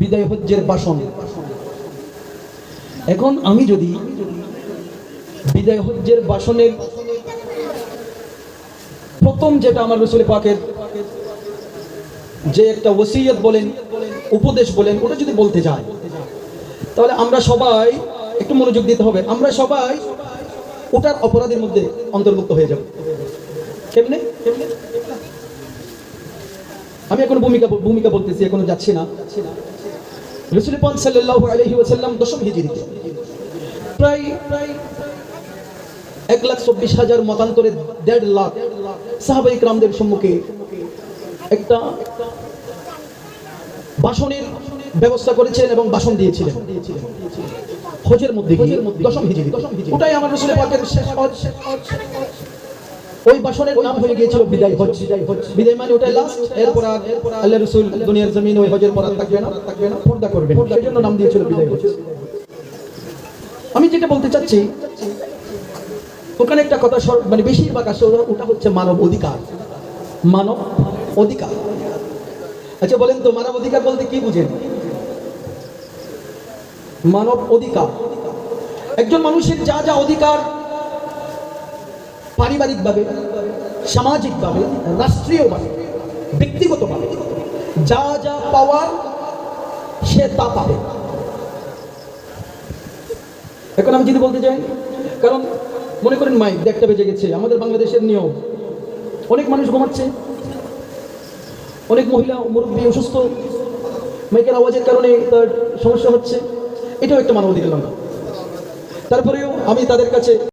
বিদায় হজ্জের বাসন। এখন আমি যদি বিদায় হজ্জের বাসনের প্রথম যেটা আমার রসুল পাকের যে একটা ওসিয়ত বলেন, উপদেশ বলেন, ওটা যদি বলতে যায় তাহলে আমরা সবাই একটু মনোযোগ দিতে হবে। আমরা সবাই ওটার অপরাধের মধ্যে অন্তর্ভুক্ত হয়ে যাব। কেমনে কেমনে? আমি এখন ভূমিকা ভূমিকা বলতেছি, এখনও যাচ্ছি না। রসুল পাক সাল্লাল্লাহু আলাইহি ওয়াসাল্লাম দশম হিজরিতে প্রায় প্রায় এক লাখ চব্বিশ হাজার মতান্তরে দেড় লাখ সাহাবা ইকরামদের সম্মুখে একটা ভাষণের ব্যবস্থা করেছিলেন এবং ভাষণ দিয়েছিলেন। হজের মধ্যে দশম হিজরি। ওটাই আমার রসুল পাকের শেষ হজ। ওই ভাষণের নাম হয়ে গিয়েছিল বিদায় হজ। বিদায় মানে ওটাই লাস্ট এরপর আল্লাহ রসুল দুনিয়ার জমিন ওই হজের পর থাকবে না থাকবে না। পর্দা করবে। সেই জন্য নাম দিয়েছিল বিদায় হজ। আমি যেটা বলতে চাচ্ছি, ওখানে একটা কথা মানে বেশিরভাগ আসলে ওটা হচ্ছে মানব অধিকার। মানব অধিকার। আচ্ছা বলেন তো মানব অধিকার বলতে কি বুঝেন? মানব অধিকার। একজন মানুষের যা যা অধিকার পারিবারিকভাবে, সামাজিকভাবে, রাষ্ট্রীয়ভাবে, ব্যক্তিগতভাবে যা যা পাওয়ার সে তা পাবে। এখন আমি যদি বলতে চাই, কারণ মনে করেন মাইক একটা বেজে গেছে, আমাদের বাংলাদেশের নিয়ম, অনেক মানুষ ঘুমাচ্ছে, অনেক মহিলা মুরব্বী অসুস্থ, মাইকের আওয়াজের কারণে তার সমস্যা হচ্ছে, এটাও একটা মানবাধিকার লঙ্ঘন। তারপরেও আমি তাদের কাছে